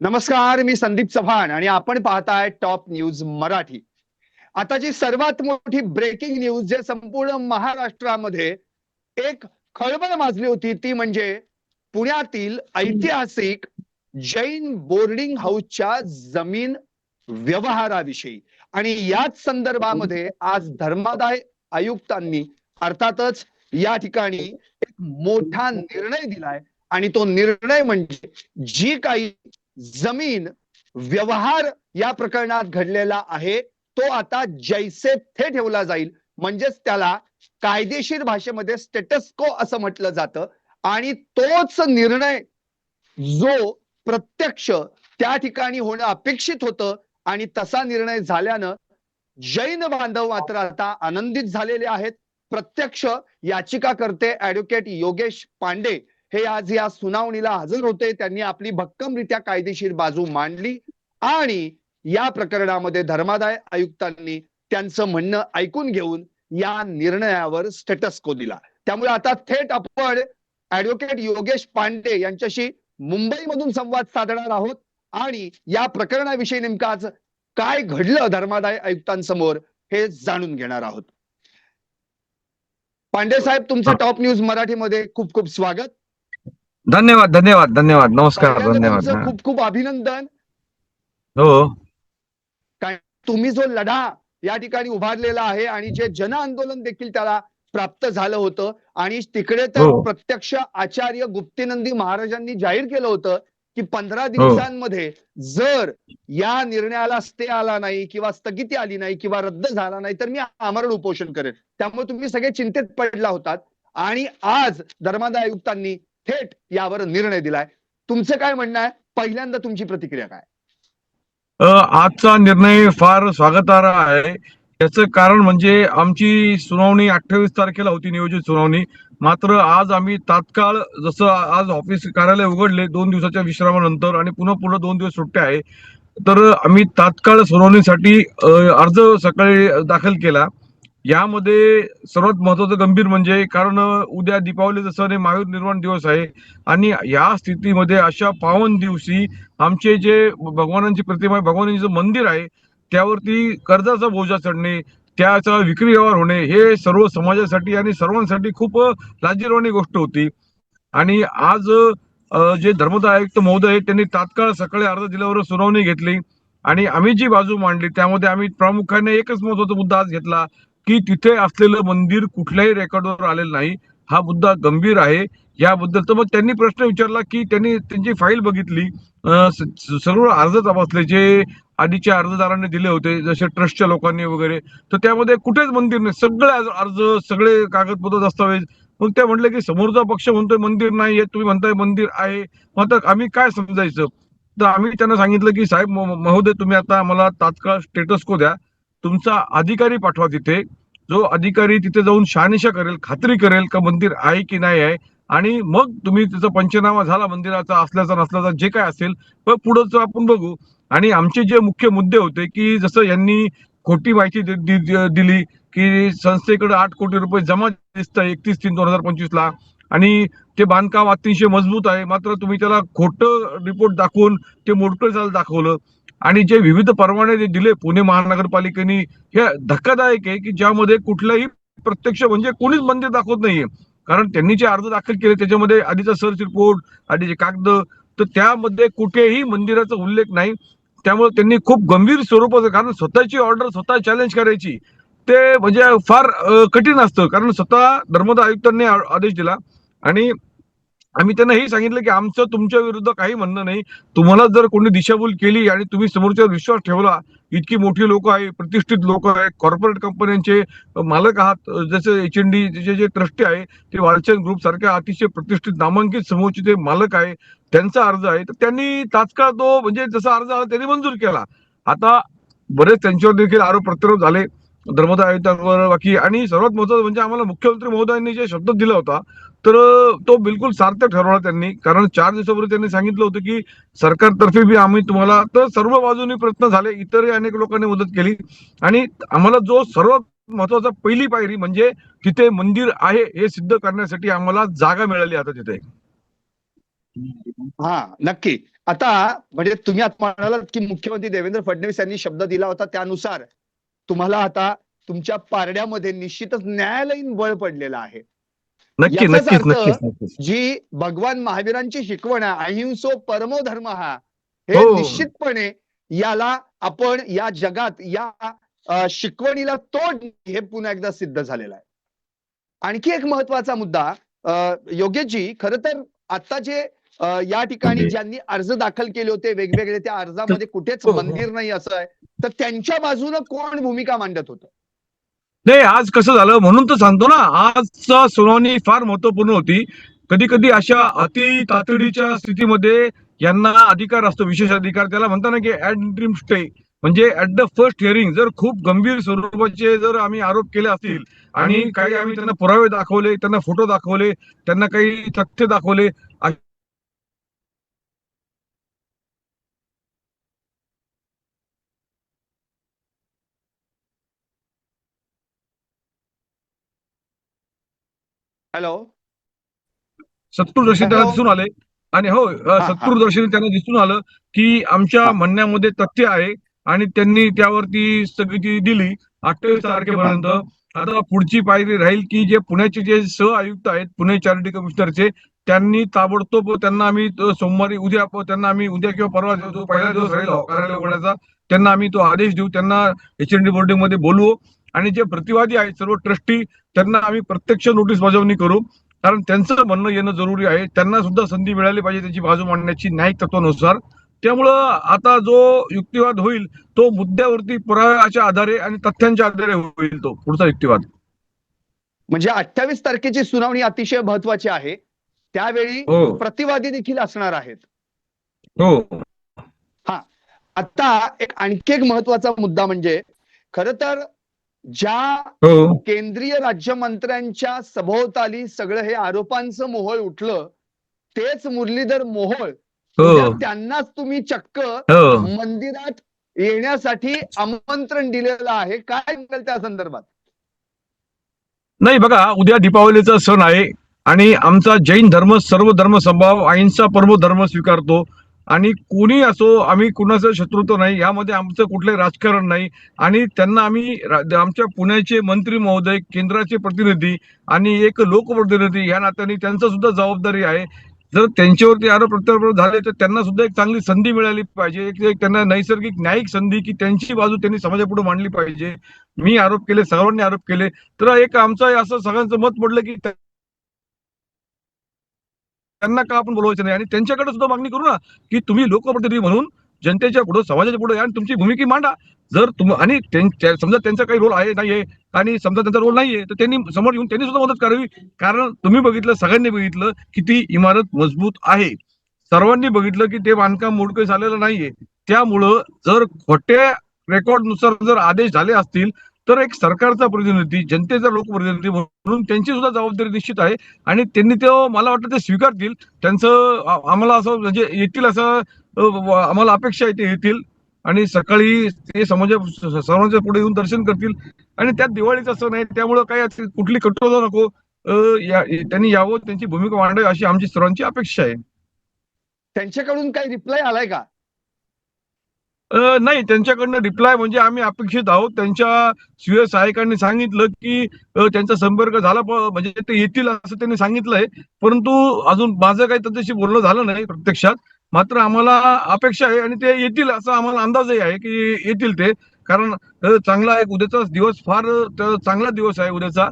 नमस्कार मी संदीप चव्हाण आणि आपण पाहताय टॉप न्यूज मराठी. आताची सर्वात मोठी ब्रेकिंग न्यूज जे संपूर्ण महाराष्ट्रामध्ये एक खळबळ माजली होती ती म्हणजे पुण्यातील ऐतिहासिक जैन बोर्डिंग हाऊसच्या जमीन व्यवहाराविषयी. आणि याच संदर्भामध्ये आज धर्मादाय आयुक्तांनी अर्थातच या ठिकाणी एक मोठा निर्णय दिलाय. आणि तो निर्णय म्हणजे जी काही जमीन व्यवहार या प्रकरणात घडलेला आहे तो आता जैसे थे ठेवला जाईल. म्हणजेच त्याला कायदेशीर भाषेमध्ये स्टेटस्को असं म्हटलं जातं. आणि तोच निर्णय जो प्रत्यक्ष त्या ठिकाणी होणं अपेक्षित होतं आणि तसा निर्णय झाल्यानं जैन बांधव मात्र आता आनंदित झालेले आहेत. प्रत्यक्ष याचिकाकर्ते ऍडव्होकेट योगेश पांडे हे आज या सुनावणीला हजर होते. त्यांनी आपली भक्कमरित्या कायदेशीर बाजू मांडली आणि या प्रकरणामध्ये धर्मादाय आयुक्तांनी त्यांचं म्हणणं ऐकून घेऊन या निर्णयावर स्टेटस को दिला. त्यामुळे आता थेट आपण ऍडव्होकेट योगेश पांडे यांच्याशी मुंबईमधून संवाद साधणार आहोत आणि या प्रकरणाविषयी नेमकं आज काय घडलं धर्मादाय आयुक्तांसमोर हे जाणून घेणार आहोत. पांडे साहेब तुमचं टॉप न्यूज मराठीमध्ये खूप खूप स्वागत. धन्यवाद धन्यवाद धन्यवाद नमस्कार धन्यवाद खूप खूप अभिनंदन. हो. तुम्ही जो लढा या ठिकाणी उभारलेला आहे आणि जे जन आंदोलन देखील त्याला प्राप्त झालं होतं आणि तिकडे तर हो. प्रत्यक्ष आचार्य गुप्तीनंदी महाराजांनी जाहीर केलं होतं की पंधरा हो. दिवसांमध्ये जर या निर्णयाला स्टे आला नाही किंवा स्थगिती आली नाही किंवा रद्द झाला नाही तर मी आमरण उपोषण करेन. त्यामुळे तुम्ही सगळे चिंतेत पडला होतात. आणि आज धर्मादाय आयुक्तांनी थेट यावर निर्णय दिलाय. तुमचं काय म्हणणं आहे? पहिल्यांदा तुमची प्रतिक्रिया काय? आजचा निर्णय फार स्वागतार्ह आहे. याचं कारण म्हणजे आमची सुनावणी अठ्ठावीस तारखेला होती नियोजित सुनावणी. मात्र आज आम्ही तात्काळ जसं आज ऑफिस कार्यालय उघडले दोन दिवसाच्या विश्रामानंतर आणि पुन्हा पुन्हा दोन दिवस सुट्ट्या आहे तर आम्ही तात्काळ सुनावणीसाठी अर्ज सकाळी दाखल केला. यामध्ये सर्वात महत्वाचं गंभीर म्हणजे कारण उद्या दीपावलीचा सण हे महावीर निर्माण दिवस आहे आणि या स्थितीमध्ये अशा पावन दिवशी आमचे जे भगवानांची प्रतिमा आहे भगवानांचं मंदिर आहे त्यावरती कर्जाचा बोजा चढणे त्याचा विक्री व्यवहार होणे हे सर्व समाजासाठी आणि सर्वांसाठी खूप लाजीरवाणी गोष्ट होती. आणि आज जे धर्मदा आयुक्त महोदय आहेत, त्यांनी तात्काळ सकाळी अर्ज दिल्यावर सुनावणी घेतली आणि आम्ही जी बाजू मांडली त्यामध्ये आम्ही प्रामुख्याने एकच महत्त्वाचा मुद्दा आज घेतला की तिथे असलेलं मंदिर कुठल्याही रेकॉर्डवर आलेलं नाही. हा मुद्दा गंभीर आहे. याबद्दल तर मग त्यांनी प्रश्न विचारला की त्यांनी त्यांची फाईल बघितली. सर्व अर्ज तपासले जे आधीच्या अर्जदारांनी दिले होते जसे ट्रस्टच्या लोकांनी वगैरे. तर त्यामध्ये कुठेच मंदिर नाही. सगळे अर्ज सगळे कागदपत्र दस्तावेज. मग ते म्हटले की समोरचा पक्ष म्हणतोय मंदिर नाही आहे. तुम्ही म्हणताय मंदिर आहे. मग आता आम्ही काय समजायचं? तर आम्ही त्यांना सांगितलं की साहेब म- महोदय तुम्ही आता आम्हाला तात्काळ स्टेटस को द्या. तुमचा अधिकारी पाठवा तिथे. जो अधिकारी तिथे जाऊन शहानिशा करेल खात्री करेल का मंदिर आहे की नाही आहे. आणि मग तुम्ही त्याचा पंचनामा झाला मंदिराचा असल्याचा नसल्याचा जे काय असेल मग पुढचं आपण बघू. आणि आमचे जे मुख्य मुद्दे होते की जसं यांनी खोटी माहिती दि- दिली की संस्थेकडे आठ कोटी रुपये जमा दिसत एकतीस तीन दोन हजार पंचवीस ला आणि ते बांधकाम अतिशय मजबूत आहे. मात्र तुम्ही त्याला खोटं रिपोर्ट दाखवून ते मोडकं झालं दाखवलं. आणि जे विविध परवाने जे दिले पुणे महानगरपालिकेने हे धक्कादायक आहे की ज्यामध्ये कुठलाही प्रत्यक्ष म्हणजे कोणीच मंदिर दाखवत नाहीये. कारण त्यांनी जे अर्ज दाखल केले त्याच्यामध्ये आधीचा सर्च रिपोर्ट आधीचे कागद तर त्यामध्ये कुठेही मंदिराचा उल्लेख नाही. त्यामुळे त्यांनी खूप गंभीर स्वरूपाचं कारण स्वतःची ऑर्डर स्वतः चॅलेंज करायची ते म्हणजे फार कठीण असतं. कारण स्वतः धर्मदाय आयुक्तांनी आदेश दिला. आणि आम्ही त्यांना हे सांगितलं की आमचं तुमच्या विरुद्ध काही म्हणणं नाही. तुम्हाला जर कोणी दिशाभूल केली आणि तुम्ही समोरच्यावर विश्वास ठेवला इतकी मोठी लोक आहे प्रतिष्ठित लोक आहे कॉर्पोरेट कंपन्यांचे मालक आहात जसे H N D J trustee आहे ते वालचंद ग्रुप सारख्या अतिशय प्रतिष्ठित नामांकित समोरचे ते मालक आहे त्यांचा अर्ज आहे. तर त्यांनी तात्काळ तो म्हणजे जसा अर्ज आला त्यांनी मंजूर केला. आता बरेच त्यांच्यावर देखील आरोप प्रत्यारोप झाले. धर्मदा आयुक्तांवर बाकी आणि सर्वात महत्वाचं म्हणजे आम्हाला मुख्यमंत्री महोदयांनी जे शब्द दिला होता तर तो बिलकुल सार्थक ठरवला त्यांनी. कारण चार दिवसापूर्वी त्यांनी सांगितलं होतं की सरकारतर्फे बी आम्ही तुम्हाला तर सर्व बाजूनी प्रयत्न झाले. इतरही अनेक लोकांनी मदत केली. आणि आम्हाला जो सर्वात महत्त्वाचा पहिली पायरी म्हणजे तिथे मंदिर आहे हे सिद्ध करण्यासाठी आम्हाला जागा मिळाली आता तिथे. हा नक्की. आता म्हणजे तुम्ही आता म्हणालात की मुख्यमंत्री देवेंद्र फडणवीस यांनी शब्द दिला होता त्यानुसार तुम्हाला आता तुमच्या पारड्यामध्ये निश्चितच न्यायालयीन बळ पडलेलं आहे. नक्की नक्कीच नक्कीच जी भगवान महावीरांची शिकवण आहे अहिंसो परमो धर्म हा हे हो. निश्चितपणे याला आपण या जगात या शिकवणीला तोड हे पुन्हा एकदा सिद्ध झालेलं आहे आणखी एक महत्त्वाचा मुद्दा योगेशजी खर तर आता जे या ठिकाणी ज्यांनी अर्ज दाखल केले होते वेगवेगळे त्या अर्जामध्ये कुठेच हो, हो. मंदिर नाही असं आहे तर त्यांच्या बाजूनं कोण भूमिका मांडत होतं नाही आज कसं झालं म्हणून तर सांगतो ना आजचा सुनावणी फार महत्त्वपूर्ण होती. कधी कधी अशा अति तातडीच्या स्थितीमध्ये यांना अधिकार असतो विशेष अधिकार. त्याला म्हणतात ना की ऍट स्टे म्हणजे ऍट द फर्स्ट हिअरिंग जर खूप गंभीर स्वरूपाचे जर आम्ही आरोप केले असतील आणि काही आम्ही त्यांना पुरावे दाखवले त्यांना फोटो दाखवले त्यांना काही तथ्य दाखवले हॅलो सत्तूरदर्शनी त्यांना. दिसून आले आणि हो हा. सत्तूरदर्शनी त्यांना दिसून आलं की आमच्या हा. म्हणण्यामध्ये तथ्य आहे आणि त्यांनी त्यावरती स्थगिती दिली अठ्ठावीस तारखेपर्यंत आता पुढची पायरी राहील की जे पुण्याचे जे सह आयुक्त आहेत पुणे चॅरिटी कमिशनरचे त्यांनी ताबडतोब त्यांना आम्ही सोमवारी उद्या त्यांना आम्ही उद्या किंवा परवा जो पहिला दिवस राहील कार्यालय उघडायचा त्यांना आम्ही तो आदेश देऊ त्यांना एच एन डी बोर्डिंगमध्ये बोलवू आणि जे प्रतिवादी आहेत सर्व ट्रस्टी त्यांना आम्ही प्रत्यक्ष नोटीस बजावणी करू. कारण त्यांचं म्हणणं येणं जरुरी आहे. त्यांना सुद्धा संधी मिळाली पाहिजे त्याची बाजू मांडण्याची न्यायिक तत्वानुसार. त्यामुळं आता जो युक्तिवाद होईल तो मुद्द्यावरती पुराव्याच्या आधारे आणि तथ्यांच्या आधारे होईल तो. पुढचा युक्तिवाद. म्हणजे अठ्ठावीस तारखेची सुनावणी अतिशय महत्वाची आहे. त्यावेळी हो. प्रतिवादी देखील असणार आहेत. हो. आता एक आणखी एक महत्त्वाचा मुद्दा म्हणजे खर तर ज्या हो. केंद्रीय राज्यमंत्र्यांच्या सभोवताली सगळं हे आरोपांचं मोहोळ उठलं तेच मुरलीधर मोहोळ हो. त्यांनाच तुम्ही चक्क हो. मंदिरात येण्यासाठी आमंत्रण दिलेलं आहे. काय म्हणेल त्या संदर्भात? नाही बघा उद्या दीपावलीचा सण आहे आणि आमचा जैन धर्म सर्व धर्म संभाव अहिंसा परमो धर्म स्वीकारतो. आणि कोणी असो आम्ही कुणाचं शत्रुत्व नाही यामध्ये आमचं कुठलं राजकारण नाही. आणि त्यांना आम्ही आमच्या पुण्याचे मंत्री महोदय केंद्राचे प्रतिनिधी आणि एक लोकप्रतिनिधी या नात्याने त्यांचं सुद्धा जबाबदारी आहे. जर त्यांच्यावरती आरोप प्रत्यारोप झाले तर त्यांना सुद्धा एक चांगली संधी मिळाली पाहिजे. एक त्यांना नैसर्गिक न्यायिक संधी की त्यांची बाजू त्यांनी समाजापुढे मांडली पाहिजे. मी आरोप केले सर्वांनी आरोप केले. तर एक आमचं असं सगळ्यांचं मत पडलं की त्यांना का आपण बोलवायचं नाही? आणि त्यांच्याकडे सुद्धा मागणी करू ना की तुम्ही लोकप्रतिनिधी म्हणून जनतेच्या पुढे समाजाच्या पुढे आणि तुमची भूमिका मांडा. जर तुम आणि समजा त्यांचा काही रोल आहे नाहीये आणि समजा त्यांचा रोल नाहीये तर त्यांनी समोर येऊन त्यांनी सुद्धा मदत करावी. कारण तुम्ही बघितलं सगळ्यांनी बघितलं की ती इमारत मजबूत आहे. सर्वांनी बघितलं की ते बांधकाम मोडकं झालेलं नाहीये. त्यामुळं जर खोट्या रेकॉर्डनुसार जर आदेश झाले असतील तर एक सरकारचा प्रतिनिधी जनतेचा लोकप्रतिनिधी म्हणून त्यांची सुद्धा जबाबदारी निश्चित आहे. आणि त्यांनी ते मला वाटतं ते स्वीकारतील. त्यांचं आम्हाला असं म्हणजे येतील असं आम्हाला अपेक्षा आहे ते येतील. आणि सकाळी ते समाजा सर्वांच्या पुढे येऊन दर्शन करतील. आणि त्यात दिवाळीचा सण आहे त्यामुळं काही कुठली कटोरा नको. त्यांनी यावं त्यांची भूमिका मांडावी अशी आमची सर्वांची अपेक्षा आहे. त्यांच्याकडून काही रिप्लाय आलाय का? नाही त्यांच्याकडनं रिप्लाय म्हणजे आम्ही अपेक्षित आहोत. त्यांच्या स्वीय सहायकांनी सांगितलं की त्यांचा संपर्क झाला म्हणजे ते येतील असं त्यांनी सांगितलंय. परंतु अजून माझं काही त्यांच्याशी बोलणं झालं नाही प्रत्यक्षात. मात्र आम्हाला अपेक्षा आहे आणि ते येतील असा आम्हाला अंदाजही आहे की येतील ते. कारण चांगला एक उद्याचा दिवस फार चांगला दिवस आहे उद्याचा.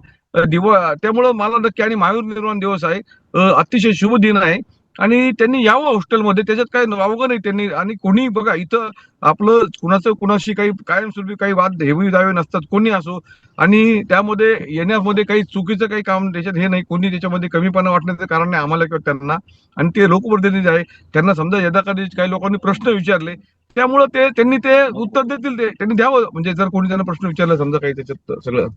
दिवा त्यामुळं मला नक्की आणि महावीर निर्माण दिवस आहे. अतिशय शुभ दिन आहे. आणि त्यांनी यावं हॉस्टेलमध्ये त्याच्यात काय वावगं नाही त्यांनी. आणि कोणी बघा इथं आपलं कुणाचं कुणाशी काही कायमस्वरूपी काही वाद हेवी दावे नसतात कोणी असो. आणि त्यामध्ये येण्यामध्ये काही चुकीचं काही काम त्याच्यात हे नाही कोणी त्याच्यामध्ये कमीपणा वाटण्याचं कारण नाही आम्हाला किंवा त्यांना. आणि ते लोकप्रतिनिधी आहे त्यांना समजा यदा कधी काही लोकांनी प्रश्न विचारले त्यामुळं ते त्यांनी ते उत्तर देतील ते. त्यांनी द्यावं म्हणजे जर कोणी त्यांना प्रश्न विचारला समजा काही त्याच्यात सगळं.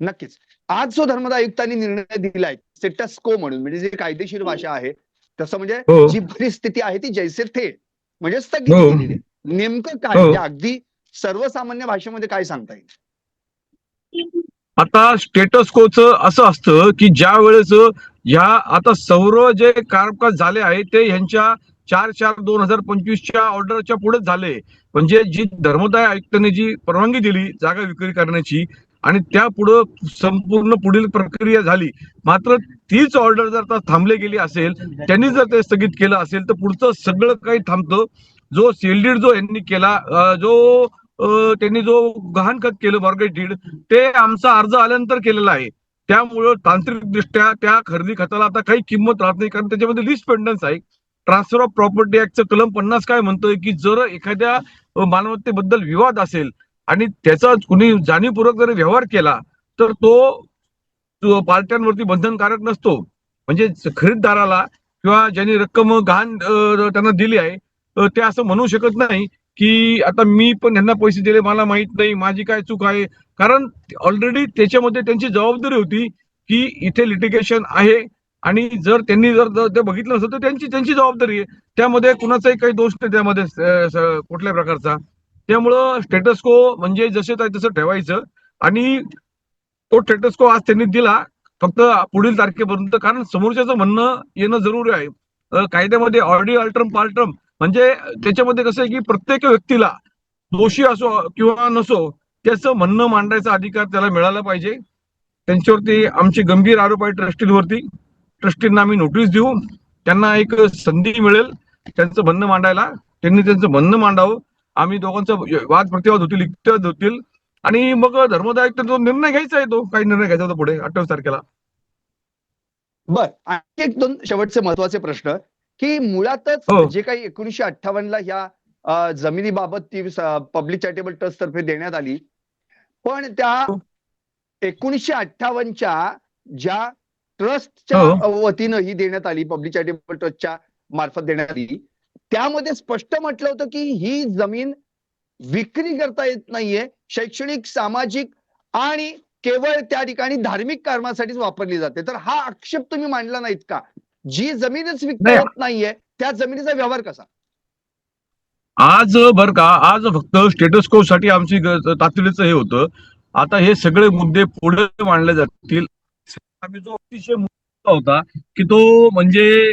नक्कीच. आज जो धर्मदा आयुक्तांनी निर्णय दिलाय स्टेटस को म्हणून म्हणजे जी कायदेशीर भाषा आहे तसं म्हणजे हो. जी परिस्थिती आहे ती जैसे थे म्हणजे स्थगिती हो. आहे. नेमकं काय हो. म्हणजे अगदी सर्वसामान्य भाषेमध्ये काय सांगता येईल आता स्टेटस कोच असं असतं की ज्या वेळेस या आता सौर जे कामकाज झाले आहे ते यांच्या चार चार दोन हजार पंचवीसच्या ऑर्डरच्या पुढेच झाले म्हणजे जी धर्मदाय आयुक्तांनी जी परवानगी दिली जागा विक्री करण्याची आणि त्या पुढं संपूर्ण पुढील प्रक्रिया झाली. मात्र तीच ऑर्डर जर आता थांबली गेली असेल त्यांनी जर ते स्थगित केलं असेल तर पुढचं सगळं काही थांबतं. जो सेलडीड जो यांनी केला जो त्यांनी जो गहाणखत केलं मॉर्गेज डीड ते आमचा अर्ज आल्यानंतर केलेला आहे. त्यामुळं तांत्रिकदृष्ट्या त्या खरेदी खताला आता काही किंमत राहत नाही कारण त्याच्यामध्ये लिस्ट पेंडन्स आहे ट्रान्सफर ऑफ प्रॉपर्टी ऍक्टचं कलम पन्नास काय म्हणतोय की जर एखाद्या मालमत्तेबद्दल विवाद असेल आणि त्याचा कुणी जाणीवपूर्वक जर व्यवहार केला तर तो पार्ट्यांवरती बंधनकारक नसतो. म्हणजे खरीददाराला किंवा ज्यांनी रक्कम गहाण त्यांना दिली आहे ते असं म्हणू शकत नाही की आता मी पण यांना पैसे दिले मला माहीत नाही माझी काय चूक आहे. कारण ऑलरेडी त्याच्यामध्ये त्यांची जबाबदारी होती की इथे लिटिगेशन आहे आणि जर त्यांनी जर ते बघितलं नसेल तर त्यांची त्यांची जबाबदारी आहे. त्यामध्ये कुणाचाही काही दोष नाही त्यामध्ये कुठल्या कुठल्याही प्रकारचा. त्यामुळं स्टेटस्को म्हणजे जसे तसं ठेवायचं. आणि तो स्टेटसको आज त्यांनी दिला फक्त पुढील तारखेपर्यंत. कारण समोरच्याचं म्हणणं येणं जरुरी आहे. कायद्यामध्ये ऑर्डी अल्ट्रम पाल्ट्रम म्हणजे त्याच्यामध्ये कसं आहे की प्रत्येक व्यक्तीला दोषी असो किंवा नसो त्याचं म्हणणं मांडायचा अधिकार त्याला मिळाला पाहिजे. त्यांच्यावरती आमचे गंभीर आरोप आहे ट्रस्टींवरती. ट्रस्टींना आम्ही नोटीस देऊ. त्यांना एक संधी मिळेल त्यांचं म्हणणं मांडायला. त्यांनी त्यांचं म्हणणं मांडावं. आम्ही दोघांचं वाद प्रतिवाद होतील युक्तिवाद होतील आणि मग धर्मदायक जो निर्णय घ्यायचा आहे तो काही निर्णय घ्यायचा होता पुढे अठ्ठावीस तारखेला बर आणखी एक दोन शेवटचे महत्त्वाचे प्रश्न की मुळातच हो. जे काही एकोणीशे अठ्ठावन्नला ह्या अ, जमिनीबाबत ती पब्लिक चॅरिटेबल ट्रस्ट तर्फे देण्यात आली पण त्या हो. एकोणीसशे अठ्ठावन्नच्या ज्या ट्रस्टच्या हो. वतीनं ही देण्यात आली पब्लिक चॅरिटेबल ट्रस्टच्या मार्फत देण्यात आली त्यामध्ये स्पष्ट म्हटलं होतं की ही जमीन विक्री करता येत नाहीये शैक्षणिक सामाजिक आणि केवळ त्या ठिकाणी धार्मिक कामासाठीच वापरली जाते. तर हा आक्षेप तुम्ही मांडला नाहीत का? जी जमीनच विकता. येत नाहीये त्या जमिनीचा व्यवहार कसा? आज बर का आज फक्त स्टेटस को साठी आमची तातडीचं हे होतं. आता हे सगळे मुद्दे पुढे मांडले जातील. आम्ही जो अतिशय होता की तो म्हणजे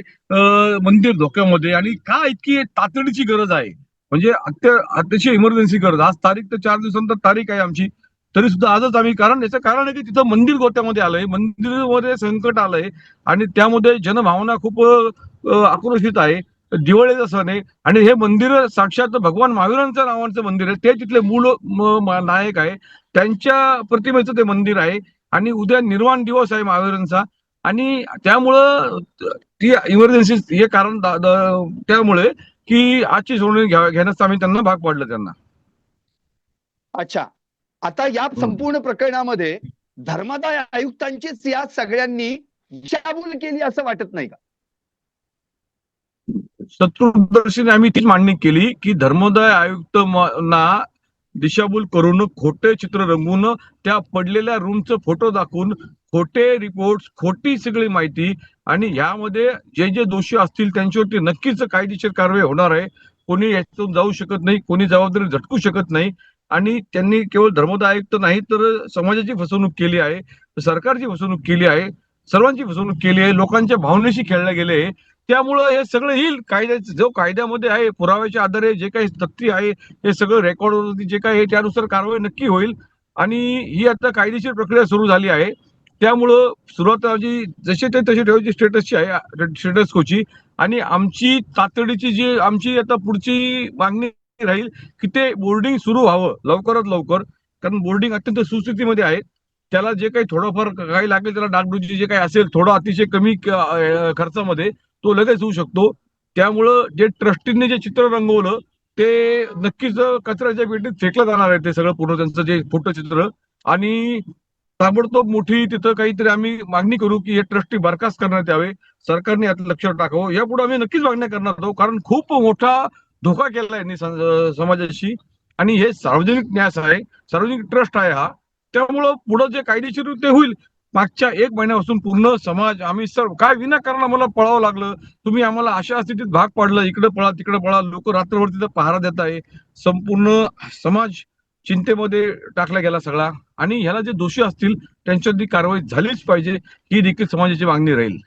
मंदिर धोक्यामध्ये आणि का इतकी तातडीची गरज आहे? म्हणजे अत्य अतिशय इमर्जन्सी गरज. आज तारीख तर चार दिवसांतर तारीख आहे आमची. तरी सुद्धा आजच आम्ही कारण याचं कारण आहे की तिथं मंदिर गोत्यामध्ये आलंय मंदिरामध्ये संकट आलंय आणि त्यामध्ये जनभावना खूप आक्रोशित आहे. दिवाळीचा सण आहे आणि हे मंदिर साक्षात भगवान महावीरांचं नावाचं मंदिर आहे. ते तिथले मूळ नायक आहे. त्यांच्या प्रतिमेचं ते मंदिर आहे आणि उद्या निर्वाण दिवस आहे महावीरांचा. आणि त्यामुळं ती इमर्जन्सी हे कारण त्यामुळे की आजची सोडणी घेण्यास आम्ही त्यांना भाग पाडलं त्यांना. अच्छा. आता या संपूर्ण प्रकरणामध्ये धर्मादाय आयुक्तांचीच या सगळ्यांनी दिशाभूल केली असं वाटत नाही का? शत्रुदर्शीने आम्ही तीच मांडणी केली की धर्मोदय आयुक्त दिशाभूल करून खोटे चित्र रंगवून त्या पडलेल्या रूमचं फोटो दाखवून खोटे रिपोर्ट खोटी सगळी माहिती आणि यामध्ये जे जे दोषी असतील त्यांच्यावरती नक्कीच कायदेशीर कारवाई होणार आहे. कोणी याच्यातून जाऊ शकत नाही कोणी जबाबदारी झटकू शकत नाही आणि त्यांनी केवळ धर्मदाय आयुक्त नाही तर समाजाची फसवणूक केली आहे सरकारची फसवणूक केली आहे सर्वांची फसवणूक केली आहे लोकांच्या भावनेशी खेळले गेले त्यामुळं हे सगळं येईल. कायद्याचं जो कायद्यामध्ये आहे पुराव्याच्या आधारे जे काही तथ्य आहे हे सगळं रेकॉर्डवरती जे काही आहे त्यानुसार कारवाई नक्की होईल. आणि ही आता कायदेशीर प्रक्रिया सुरू झाली आहे. त्यामुळं सुरुवात जसे जशी ते तसे ठेवायची स्टेटसची आहे स्टेटस कोची. आणि आमची तातडीची जी आमची आता पुढची मागणी राहील की ते बोर्डिंग सुरू व्हावं लवकरात लवकर. कारण बोर्डिंग अत्यंत सुस्थितीमध्ये आहे. त्याला जे काही थोडंफार काही लागेल त्याला डागडुजी जे काही असेल थोडं अतिशय कमी खर्चामध्ये तो लगेच होऊ शकतो. त्यामुळं जे ट्रस्टींनी जे चित्र रंगवलं ते नक्कीच कचऱ्याच्या पेटीत फेकलं जाणार आहे ते सगळं पूर्ण त्यांचं जे फोटो चित्र. आणि ताबडतोब मोठी तिथं काहीतरी आम्ही मागणी करू की हे ट्रस्टी बरखास्त करण्यात यावे. सरकारने यात लक्ष टाकावं. यापुढे आम्ही नक्कीच मागण्या करणार आहोत कारण खूप मोठा धोका केला यांनी समाजाशी. आणि हे सार्वजनिक न्यास आहे सार्वजनिक ट्रस्ट आहे हा. त्यामुळं पुढं जे कायदेशीर ते होईल मागच्या एक महिन्यापासून पूर्ण समाज आम्ही सर्व काय विनाकारण आम्हाला पळावं लागलं तुम्ही आम्हाला अशा स्थितीत भाग पाडलं इकडे पळा तिकडे पळा लोक रात्रभर तिथं पहारा देत आहे. संपूर्ण समाज चिंतेमध्ये टाकला गेला सगळा. आणि ह्याला जे दोषी असतील त्यांच्यावरती कारवाई झालीच पाहिजे ही देखील समाजाची मागणी राहील.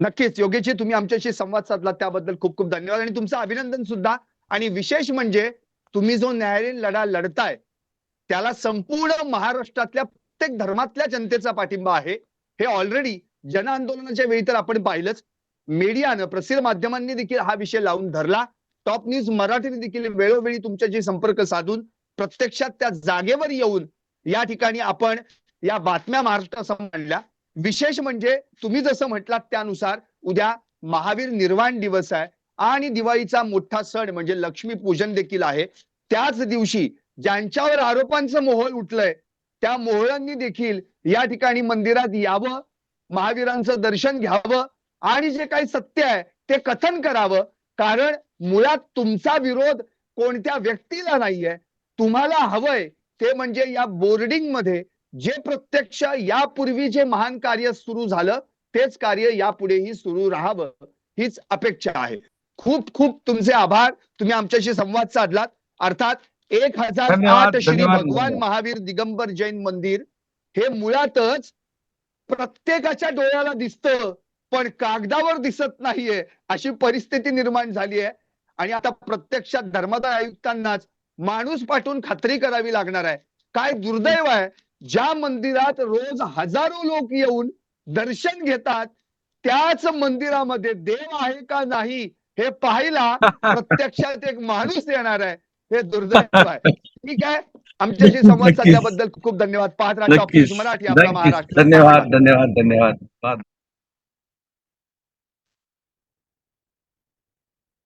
नक्कीच. योगेशजी तुम्ही आमच्याशी संवाद साधला त्याबद्दल खूप खूप धन्यवाद. आणि तुमचं अभिनंदन सुद्धा. आणि विशेष म्हणजे तुम्ही जो न्यायालयीन लढा लढताय त्याला संपूर्ण महाराष्ट्रातल्या प्रत्येक धर्मातल्या जनतेचा पाठिंबा आहे. हे ऑलरेडी जन आंदोलनाच्या वेळी तर आपण पाहिलंच. मीडियानं प्रसिद्ध माध्यमांनी देखील हा विषय लावून धरला. टॉप न्यूज मराठीने देखील वेळोवेळी तुमच्याशी संपर्क साधून प्रत्यक्षात त्या जागेवर येऊन या ठिकाणी आपण या बातम्या महाराष्ट्रासमोर आणल्या. विशेष म्हणजे तुम्ही जसं म्हटलात त्यानुसार उद्या महावीर निर्वाण दिवस आहे आणि दिवाळीचा मोठा सण म्हणजे लक्ष्मी पूजन देखील आहे. त्याच दिवशी ज्यांच्यावर आरोपांचं मोहळ उठलंय त्या मोहळांनी देखील या ठिकाणी मंदिरात यावं महावीरांचं दर्शन घ्यावं आणि जे काही सत्य आहे ते कथन करावं. कारण मुळात तुमचा विरोध कोणत्या व्यक्तीला नाहीये? तुम्हाला हवंय ते म्हणजे या बोर्डिंगमध्ये जे प्रत्यक्ष यापूर्वी जे महान कार्य सुरू झालं तेच कार्य यापुढेही सुरू राहावं हीच अपेक्षा आहे. खूप खूप तुमचे आभार. तुम्ही आमच्याशी संवाद साधलात. अर्थात एक हजार आठ श्री भगवान. महावीर दिगंबर जैन मंदिर. हे मुळातच प्रत्येकाच्या डोळ्याला दिसतं पण कागदावर दिसत नाहीये अशी परिस्थिती निर्माण झाली आहे. आणि आता प्रत्यक्षात धर्मादाय आयुक्तांनाच माणूस पाठवून खात्री करावी लागणार आहे. काय दुर्दैव आहे? ज्या मंदिरात रोज हजारो लोक येऊन दर्शन घेतात त्याच मंदिरामध्ये देव आहे का नाही हे पाहायला प्रत्यक्षात एक माणूस येणार आहे. हे दुर्दैव आहे. ठीक आहे? आमच्याशी संवाद. साधल्याबद्दल खूप धन्यवाद. पाहत राहा मराठी आपला महाराष्ट्र. धन्यवाद धन्यवाद धन्यवाद.